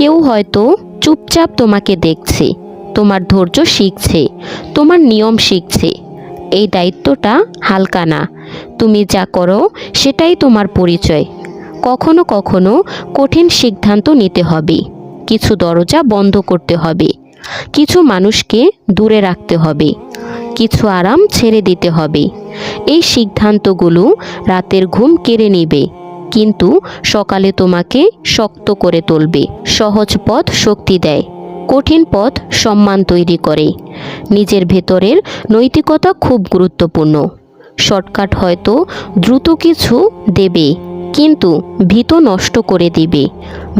কেউ হয়তো চুপচাপ তোমাকে দেখছে, তোমার ধৈর্য শিখছে, তোমার নিয়ম শিখছে। এই দায়িত্বটা হালকা না। তুমি যা করো, সেটাই তোমার পরিচয়। কখনো কখনো কঠিন সিদ্ধান্ত নিতে হবে। কিছু দরজা বন্ধ করতে হবে। কিছু মানুষকে দূরে রাখতে হবে। কিছু আরাম ছেড়ে দিতে হবে। এই সিদ্ধান্তগুলো রাতের ঘুম কেড়ে নেবে। কিন্তু সকালে তোমাকে শক্ত করে তুলবে, সহজ পথ শক্তি দেয়, কঠিন পথ সম্মান তৈরি করে। নিজের ভেতরের নৈতিকতা খুব গুরুত্বপূর্ণ। শর্টকাট হয়তো দ্রুত কিছু দেবে, কিন্তু ভীত নষ্ট করে দিবে।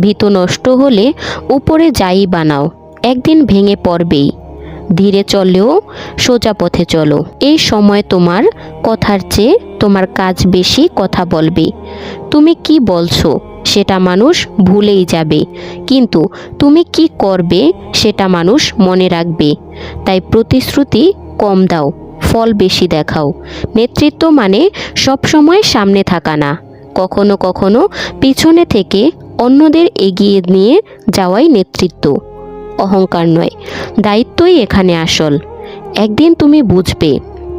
ভীত নষ্ট হলে উপরে যাই বানাও, একদিন ভেঙে পড়বেই। ধীরে চলেও সোজা পথে চলো। এই সময় তোমার কথার চেয়ে তোমার কাজ বেশি কথা বলবে। তুমি কি বলছো সেটা মানুষ ভুলেই যাবে। কিন্তু তুমি কি করবে সেটা মানুষ মনে রাখবে। তাই প্রতিশ্রুতি কম দাও, ফল বেশি দেখাও। নেতৃত্ব মানে সবসময় সামনে থাকা না। কখনো কখনো পিছনে থেকে অন্যদের এগিয়ে নিয়ে যাওয়াই নেতৃত্ব। অহংকার নয়, দায়িত্বই এখানে আসল। একদিন তুমি বুঝবে,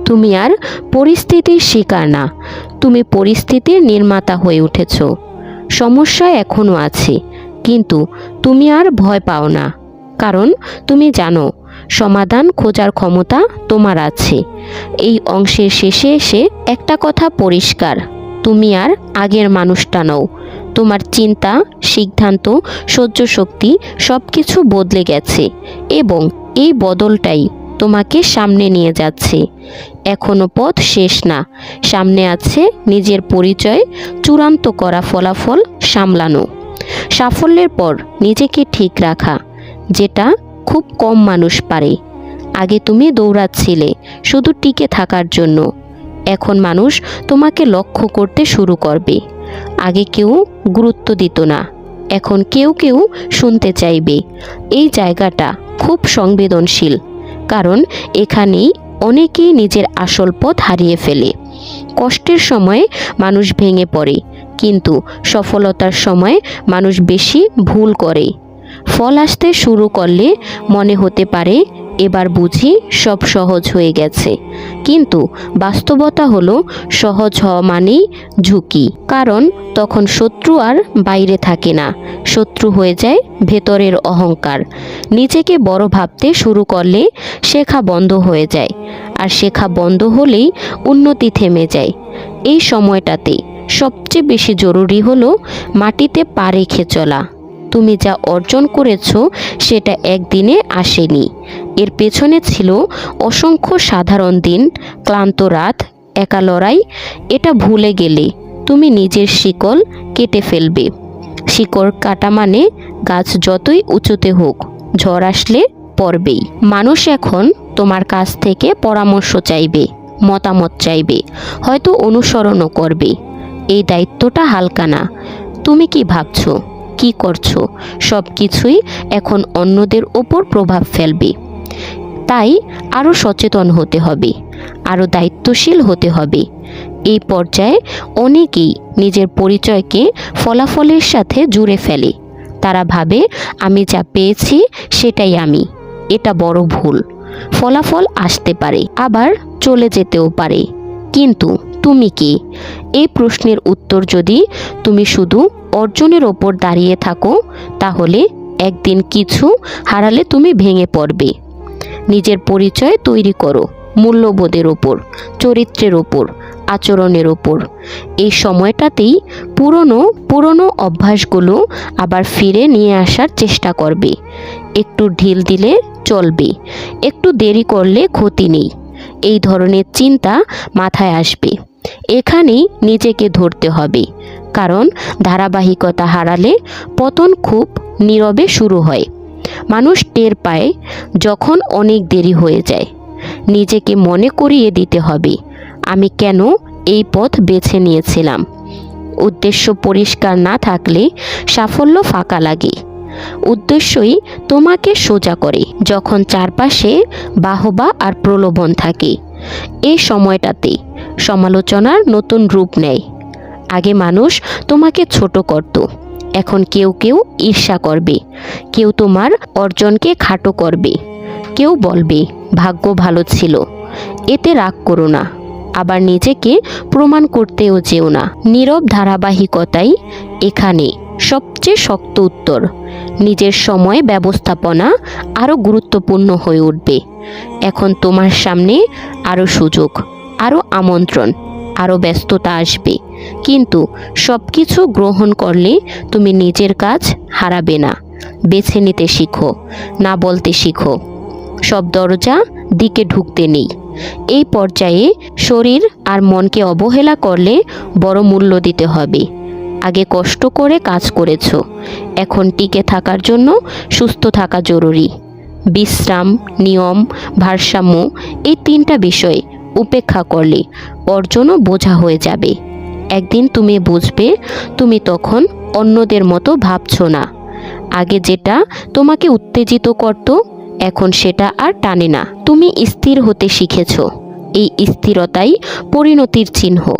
তুমি আর পরিস্থিতির শিকার না, তুমি পরিস্থিতির নির্মাতা হয়ে উঠেছ। সমস্যা এখনও আছে, কিন্তু তুমি আর ভয় পাও না, কারণ তুমি জানো, সমাধান খোঁজার ক্ষমতা তোমার আছে। এই অংশের শেষে এসে একটা কথা পরিষ্কার, তুমি আর আগের মানুষটা নও তোমার চিন্তা, সিদ্ধান্ত, সহ্য শক্তি সব কিছু বদলে গেছে এবং এই বদলটাই তোমাকে সামনে নিয়ে যাচ্ছে। এখনও পথ শেষ না। সামনে আছে নিজের পরিচয়, চূড়ান্ত করা ফলাফল সামলানো। সাফল্যের পর নিজেকে ঠিক রাখা, যেটা খুব কম মানুষ পারে। আগে তুমি দৌড়াচ্ছিলে শুধু টিকে থাকার জন্য। এখন মানুষ তোমাকে লক্ষ্য করতে শুরু করবে। আগে কেউ গুরুত্ব দিত না। এখন কেউ কেউ শুনতে চাইবে। এই জায়গাটা খুব সংবেদনশীল, কারণ এখানেই অনেকেই নিজের আসল পথ হারিয়ে ফেলে। কষ্টের সময় মানুষ ভেঙে পড়ে, কিন্তু সফলতার সময় মানুষ বেশি ভুল করে। ফল আসতে শুরু করলে মনে হতে পারে এবার বুঝি সব সহজ হয়ে গেছে। কিন্তু বাস্তবতা হলো, সহজ হওয়া মানেই ঝুঁকি। কারণ তখন শত্রু আর বাইরে থাকে না। শত্রু হয়ে যায় ভেতরের অহংকার। নিজেকে বড় ভাবতে শুরু করলে শেখা বন্ধ হয়ে যায়। আর শেখা বন্ধ হলেই উন্নতি থেমে যায়। এই সময়টাতে সবচেয়ে বেশি জরুরি হলো মাটিতে পা রেখে চলা। তুমি যা অর্জন করেছ, সেটা একদিনে আসেনি। এর পেছনে ছিল অসংখ্য সাধারণ দিন, ক্লান্ত রাত, একা লড়াই। এটা ভুলে গেলে তুমি নিজের শিকল কেটে ফেলবে। শিকড় কাটা মানে গাছ যতই উঁচুতে হোক, ঝড় আসলে পড়বেই। মানুষ এখন তোমার কাছ থেকে পরামর্শ চাইবে, মতামত চাইবে, হয়তো অনুসরণও করবে। এই দায়িত্বটা হালকা না। তুমি কি ভাবছ, কি করছ? সব কিছুই এখন অন্যদের ওপর প্রভাব ফেলবে। তাই আরও সচেতন হতে হবে, আরও দায়িত্বশীল হতে হবে। এই পর্যায়ে অনেকেই নিজের পরিচয়কে ফলাফলের সাথে জুড়ে ফেলে। তারা ভাবে, আমি যা পেয়েছি সেটাই আমি, এটা বড় ভুল। ফলাফল আসতে পারে, আবার চলে যেতেও পারে। কিন্তু তুমি কি এই প্রশ্নের উত্তর যদি তুমি শুধু অর্জনের ওপর দাঁড়িয়ে থাকো, তাহলে একদিন কিছু হারালে তুমি ভেঙে পড়বে। নিজের পরিচয় তৈরি করো, মূল্যবোধের ওপর চরিত্রের ওপর আচরণের ওপর এই সময়টাতেই পুরনো পুরনো অভ্যাসগুলো আবার ফিরে নিয়ে আসার চেষ্টা করবে। একটু ঢিল দিলে চলবে, একটু দেরি করলে ক্ষতি নেই। এই ধরনের চিন্তা মাথায় আসবে। এখানেই নিজেকে ধরতে হবে, কারণ ধারাবাহিকতা হারালে পতন খুব নীরবে শুরু হয়। মানুষ টের পায় যখন অনেক দেরি হয়ে যায়। নিজেকে মনে করিয়ে দিতে হবে, আমি কেন এই পথ বেছে নিয়েছিলাম? উদ্দেশ্য পরিষ্কার না থাকলে সাফল্য ফাঁকা লাগে। উদ্দেশ্যই তোমাকে সোজা করে, যখন চারপাশে বাহবা আর প্রলোভন থাকে। এই সময়টাতে সমালোচনার নতুন রূপ নেয়। আগে মানুষ তোমাকে ছোট করত এখন কেউ কেউ ঈর্ষা করবে। কেউ তোমার অর্জনকে খাটো করবে। কেউ বলবে, ভাগ্য ভালো ছিল। এতে রাগ করো না। আবার নিজেকে প্রমাণ করতেও যেও না। নীরব ধারাবাহিকতাই এখানে সবচেয়ে শক্ত উত্তর। নিজের সময় ব্যবস্থাপনা আরও গুরুত্বপূর্ণ হয়ে উঠবে। এখন তোমার সামনে আরও সুযোগ, আরও আমন্ত্রণ। আরও ব্যস্ততা আসবে। কিন্তু সব কিছু গ্রহণ করলে তুমি নিজের কাজ হারাবে না। বেছে নিতে শিখো, না বলতে শিখো। সব দরজা দিকে ঢুকতে নেই। এই পর্যায়ে শরীর আর মনকে অবহেলা করলে বড় মূল্য দিতে হবে। আগে কষ্ট করে কাজ করেছ। এখন টিকে থাকার জন্য সুস্থ থাকা জরুরি। বিশ্রাম, নিয়ম, ভারসাম্য এই তিনটা বিষয় উপেক্ষা করলে অর্জনও বোঝা হয়ে যাবে। একদিন তুমি বুঝবে, তুমি তখন অন্যদের মতো ভাবছ না। আগে যেটা তোমাকে উত্তেজিত করত, এখন সেটা আর টানে না। তুমি স্থির হতে শিখেছ। এই স্থিরতাই পরিণতির চিহ্ন।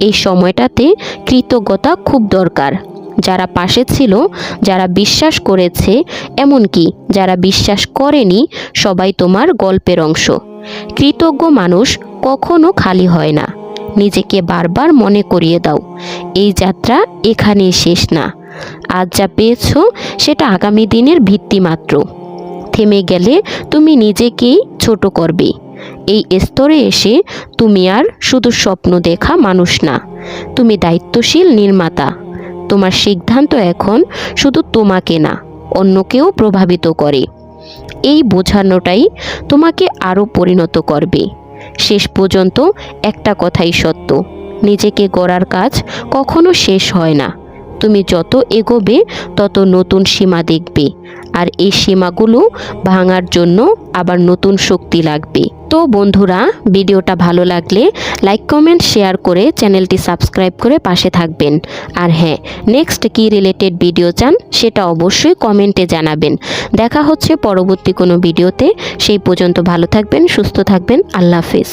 এই সময়টাতে কৃতজ্ঞতা খুব দরকার। যারা পাশে ছিল, যারা বিশ্বাস করেছে, এমনকি যারা বিশ্বাস করেনি, সবাই তোমার গল্পের অংশ। কৃতজ্ঞ মানুষ কখনো খালি হয় না। নিজেকে বারবার মনে করিয়ে দাও। এই যাত্রা এখানেই শেষ না। আজ যা পেয়েছ, সেটা আগামী দিনের ভিত্তি মাত্র। থেমে গেলে তুমি নিজেকেই ছোট করবে। এই স্তরে এসে তুমি আর শুধু স্বপ্ন দেখা মানুষ না। তুমি দায়িত্বশীল নির্মাতা। তোমার সিদ্ধান্ত এখন শুধু তোমাকে না, অন্যকেও প্রভাবিত করে। এই বোঝানোটাই তোমাকে আরও পরিণত করবে। শেষ পর্যন্ত একটা কথাই সত্য। নিজেকে গড়ার কাজ কখনো শেষ হয় না। তুমি যত এগোবে, তত নতুন সীমা দেখবে। আর এই সীমাগুলো ভাঙার জন্য আবার নতুন শক্তি লাগবে। তো বন্ধুরা, ভিডিওটা ভালো লাগলে লাইক, কমেন্ট, শেয়ার করে চ্যানেলটি সাবস্ক্রাইব করে পাশে থাকবেন। আর হ্যাঁ নেক্সট কি রিলেটেড ভিডিও চান সেটা অবশ্যই কমেন্টে জানাবেন। দেখা হচ্ছে পরবর্তী কোনো ভিডিওতে। সেই পর্যন্ত ভালো থাকবেন, সুস্থ থাকবেন। আল্লাহ হাফেজ।